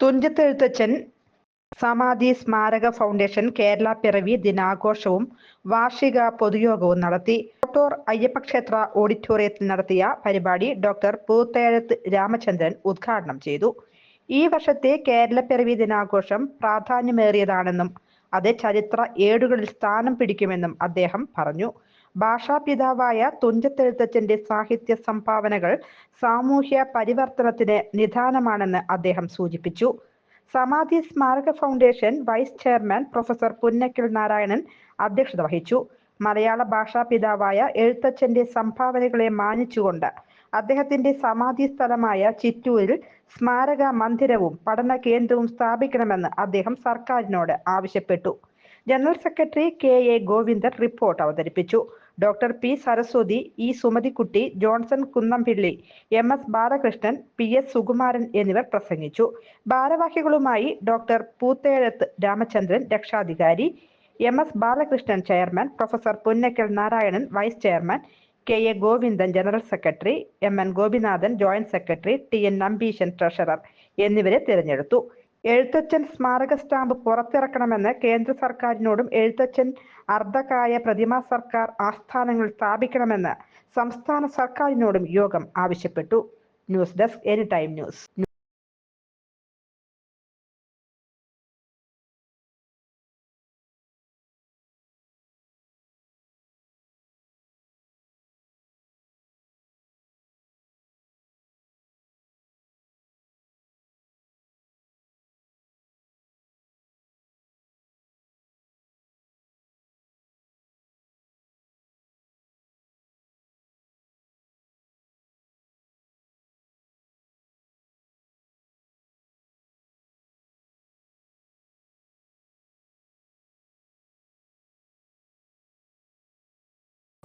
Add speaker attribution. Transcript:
Speaker 1: തുഞ്ചത്തെഴുത്തച്ഛൻ സമാധി സ്മാരക ഫൗണ്ടേഷൻ കേരള പിറവി ദിനാഘോഷവും വാർഷിക പൊതുയോഗവും നടത്തി. കോട്ടൂർ അയ്യപ്പക്ഷേത്ര ഓഡിറ്റോറിയത്തിൽ നടത്തിയ പരിപാടി ഡോക്ടർ പൂത്തേഴത്ത് രാമചന്ദ്രൻ ഉദ്ഘാടനം ചെയ്തു. ഈ വർഷത്തെ കേരള പിറവി ദിനാഘോഷം പ്രാധാന്യമേറിയതാണെന്നും അത് ചരിത്ര ഏടുകളിൽ സ്ഥാനം പിടിക്കുമെന്നും അദ്ദേഹം പറഞ്ഞു. ഭാഷാപിതാവായ തുഞ്ചത്തെഴുത്തച്ഛന്റെ സാഹിത്യ സംഭാവനകൾ സാമൂഹ്യ പരിവർത്തനത്തിന് നിദാനമാണെന്ന് അദ്ദേഹം സൂചിപ്പിച്ചു. സമാധി സ്മാരക foundation vice chairman professor Punnakkil Narayanan അധ്യക്ഷത വഹിച്ചു. മലയാള ഭാഷാപിതാവായ എഴുത്തച്ഛന്റെ സംഭാവനകളെ മാനിച്ചുകൊണ്ട് അദ്ദേഹത്തിന്റെ സമാധി സ്ഥലമായ ചിറ്റൂരിൽ സ്മാരക മന്ദിരവും പഠന കേന്ദ്രവും സ്ഥാപിക്കണമെന്ന് അദ്ദേഹം സർക്കാരിനോട് ആവശ്യപ്പെട്ടു. General secretary K A Govindan report അവതരിപ്പിച്ചു. Doctor P Saraswati E Sumathikutty Johnson Kunnampilly M S Balakrishnan P S Sukumaran എന്നിവർ പ്രസംഗിച്ചു. ഭാരവാഹികളുമായി ഡോക്ടർ പൂത്തേഴത്ത് രാമചന്ദ്രൻ രക്ഷാധികാരി M S Balakrishnan chairman professor Punnakkal Narayanan vice chairman K A Govindan general secretary M N Gopinathan joint secretary T N Nambeesan treasurer എന്നിവരെ തിരഞ്ഞെടുത്തു. എഴുത്തച്ഛൻ സ്മാരക stamp പുറത്തിറക്കണമെന്ന് കേന്ദ്ര സർക്കാരിനോടും എഴുത്തച്ഛൻ അർദ്ധകായ പ്രതിമാ സർക്കാർ ആസ്ഥാനങ്ങൾ സ്ഥാപിക്കണമെന്ന് സംസ്ഥാന സർക്കാരിനോടും യോഗം ആവശ്യപ്പെട്ടു. News desk any time news.